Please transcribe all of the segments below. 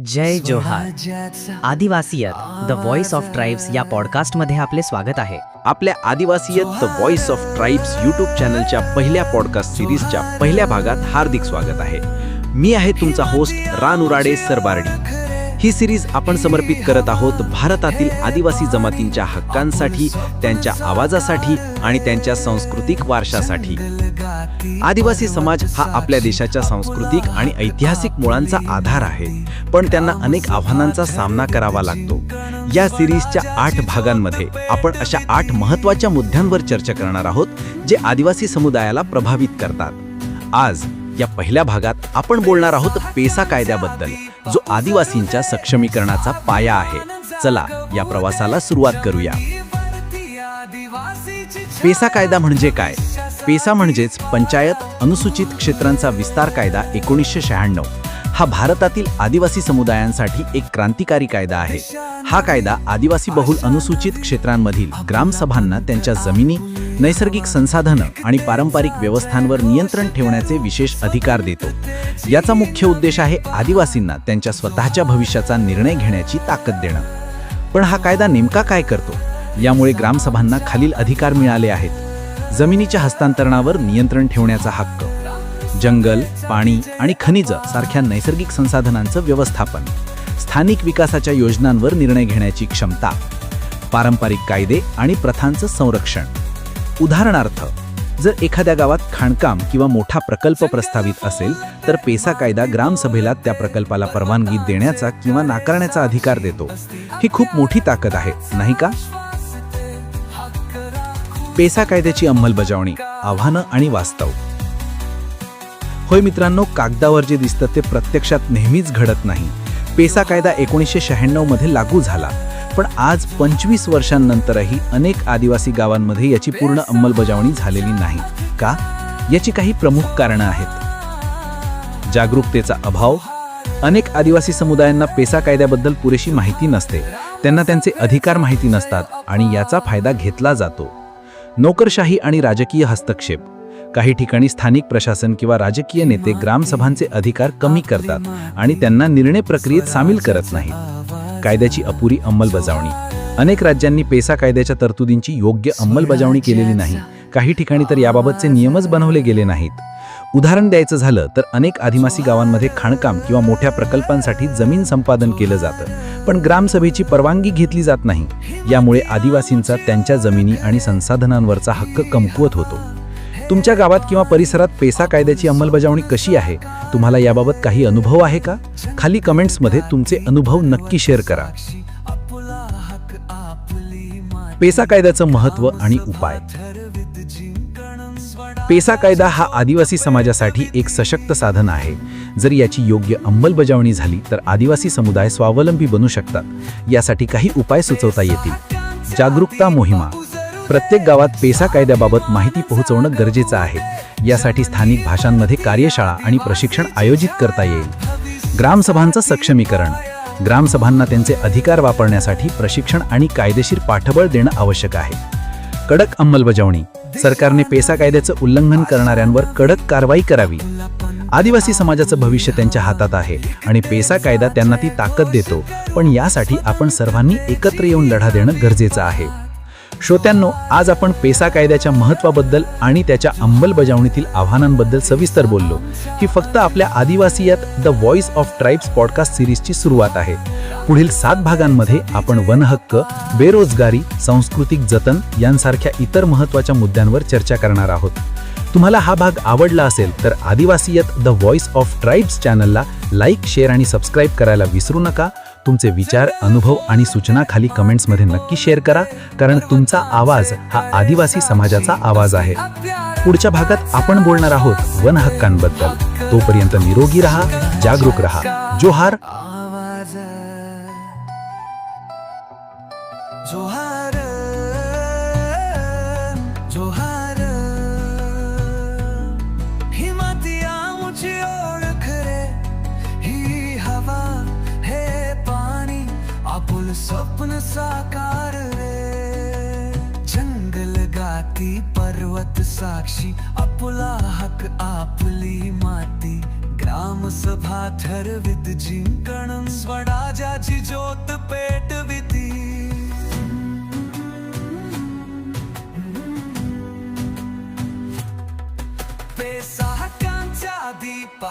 जय जोहार. Adivasiyat the voice of tribes या पॉडकास्टमध्ये आपले स्वागत आहे. आपल्या Adivasiyat the voice of tribes YouTube चॅनलच्या पहिल्या पॉडकास्ट सिरीजच्या पहिल्या भागात हार्दिक स्वागत आहे. मी आहे तुमचा होस्ट रान उराडे सरबार्डी. ही सिरीज आपण समर्पित करत आहोत भारतातील आदिवासी जमातींच्या हक्कांसाठी त्यांच्या आवाजासाठी आणि त्यांच्या सांस्कृतिक वारशासाठी. आदिवासी समाज हा आपल्या देशाच्या सांस्कृतिक आणि ऐतिहासिक मुळांचा आधार आहे पण त्यांना अनेक आव्हानांचा सामना करावा लागतो. या सिरीजच्या आठ भागांमध्ये आपण अशा आठ महत्त्वाच्या मुद्द्यांवर चर्चा करणार आहोत जे आदिवासी समुदायाला प्रभावित करतात. आज या पहिल्या भागात आपण बोलणार आहोत पेसा कायद्याबद्दल जो आदिवासींच्या सक्षमीकरणाचा पाया आहे. चला या प्रवासाला सुरुवात करूया. पेसा कायदा म्हणजे काय? पेसा म्हणजेच पंचायत अनुसूचित क्षेत्रांचा विस्तार कायदा एकोणीसशे शहाण्णव. हा भारतातील आदिवासी समुदायांसाठी एक क्रांतिकारी कायदा आहे. हा कायदा आदिवासी बहुल अनुसूचित क्षेत्रांमधील ग्रामसभांना त्यांच्या जमिनी नैसर्गिक संसाधनं आणि पारंपरिक व्यवस्थांवर नियंत्रण ठेवण्याचे विशेष अधिकार देतो. याचा मुख्य उद्देश आहे आदिवासींना त्यांच्या स्वतःच्या भविष्याचा निर्णय घेण्याची ताकद देणं. पण हा कायदा नेमका काय करतो? यामुळे ग्रामसभांना खालील अधिकार मिळाले आहेत. जमिनीच्या हस्तांतरणावर नियंत्रण ठेवण्याचा हक्क जंगल पाणी आणि खनिज सारख्या नैसर्गिक संसाधनांचं व्यवस्थापन स्थानिक विकासाच्या योजनांवर निर्णय घेण्याची क्षमता पारंपरिक कायदे आणि प्रथांचं संरक्षण. उदाहरणार्थ जर एखाद्या गावात खाणकाम किंवा मोठा प्रकल्प प्रस्तावित असेल तर पेसा कायदा ग्रामसभेला त्या प्रकल्पाला परवानगी देण्याचा किंवा नाकारण्याचा अधिकार देतो. ही खूप मोठी ताकद आहे नाही का? पेसा कायद्याची अंमलबजावणी आव्हानं आणि वास्तव. होय मित्रांनो कागदावर जे दिसतं ते प्रत्यक्षात नेहमीच घडत नाही. पेसा कायदा एकोणीसशे शहाण्णवमध्ये लागू झाला. पण आज पंचवीस वर्षांनंतरही अनेक आदिवासी गावांमध्ये याची पूर्ण अंमलबजावणी झालेली नाही. का? याची काही प्रमुख कारणं आहेत. जागरूकतेचा अभाव. अनेक आदिवासी समुदायांना पेसा कायद्याबद्दल पुरेशी माहिती नसते. त्यांना त्यांचे अधिकार माहिती नसतात आणि याचा फायदा घेतला जातो. नोकरशाही आणि राजकीय हस्तक्षेप. काही ठिकाणी स्थानिक प्रशासन किंवा राजकीय नेते ग्रामसभांचे अधिकार कमी करतात आणि त्यांना निर्णय प्रक्रियेत सामील करत नाहीत. कायद्याची अपुरी अंमलबजावणी. अनेक राज्यांनी पेसा कायद्याच्या तरतुदींची योग्य अंमलबजावणी केलेली नाही. काही ठिकाणी तर याबाबतचे नियमच बनवले गेले नाहीत. उदाहरण द्यायचं झालं तर अनेक आदिवासी गावांमध्ये खाणकाम किंवा मोठ्या प्रकल्पांसाठी जमीन संपादन केलं जातं पण ग्रामसभेची परवानगी घेतली जात नाही. यामुळे आदिवासींचा त्यांच्या जमिनी आणि संसाधनांवरचा हक्क कमकुवत होतो. तुमच्या गावात किंवा परिसरात पेसा कायद्याची अंमलबजावणी कशी आहे? तुम्हाला याबाबत काही अनुभव आहे का? खाली कमेंट्समध्ये तुमचे अनुभव नक्की शेअर करा. पेसा कायद्याचं महत्त्व आणि उपाय. पेसा कायदा हा आदिवासी समाजासाठी एक सशक्त साधन आहे. जर याची योग्य अंमलबजावणी झाली तर आदिवासी समुदाय स्वावलंबी बनू शकतात. यासाठी काही उपाय सुचवता येतील. जागरूकता मोहिमा. प्रत्येक गावात पेसा कायद्याबाबत माहिती पोहोचवणं गरजेचं आहे. यासाठी स्थानिक भाषांमध्ये कार्यशाळा आणि प्रशिक्षण आयोजित करता येईल. ग्रामसभांचं सक्षमीकरण. ग्रामसभांना त्यांचे अधिकार वापरण्यासाठी प्रशिक्षण आणि कायदेशीर पाठबळ देणं आवश्यक आहे. कडक अंमलबजावणी. सरकारने पेसा कायद्याचं उल्लंघन करणाऱ्यांवर कडक कारवाई करावी. आदिवासी समाजाचं भविष्य त्यांच्या हातात आहे आणि पेसा कायदा त्यांना ती ताकद देतो. पण यासाठी आपण सर्वांनी एकत्र येऊन लढा देणं गरजेचं आहे. श्रोत्यांनो आज आपण पेसा कायद्याच्या महत्वाबद्दल आणि त्याच्या अंमलबजावणीतील आव्हानांबद्दल सविस्तर बोललो ही फक्त आपल्या Adivasiyat the voice of tribes podcast सिरीजची सुरुवात आहे. पुढील सात भागांमध्ये आपण वनहक्क बेरोजगारी सांस्कृतिक जतन यांसारख्या इतर महत्त्वाच्या मुद्द्यांवर चर्चा करणार आहोत. तुम्हाला हा भाग आवडला असेल तर Adivasiyat the voice of tribes चॅनलला लाईक शेअर आणि सबस्क्राईब करायला विसरू नका. तुमचे विचार अनुभव आणि सूचना खाली कमेंट्समध्ये नक्की शेअर करा कारण तुमचा आवाज हा आदिवासी समाजाचा आवाज आहे. पुढच्या भागात आपण बोलणार आहोत वन हक्कांबद्दल. तोपर्यंत निरोगी राहा जागरूक राहा. जोहार. जोहार जोहार. स्वप्न साकार रे जंगल गाती पर्वत साक्षी अपुला हक आपली माती. ग्राम सभा ठरवित जिंकण स्वराजाची ज्योत पेटविती. पेसाहकांच्या दीपा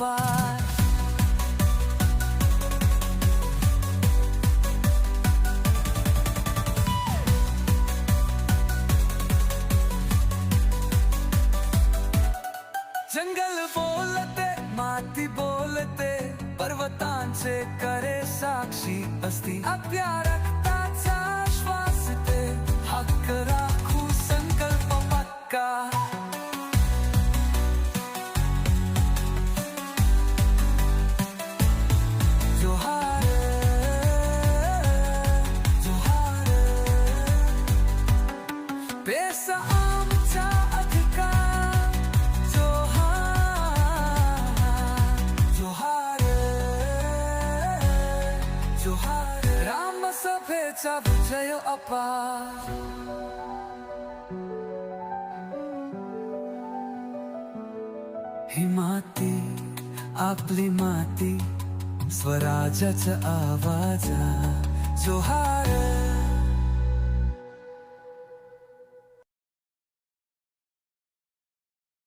विजय जंगल बोलते माती बोलते पर्वतांचे करे साक्षी असती अप्यारक रामसभेचा विजय अपार ही माती आपली माती स्वराजाचा आवाज जोहार.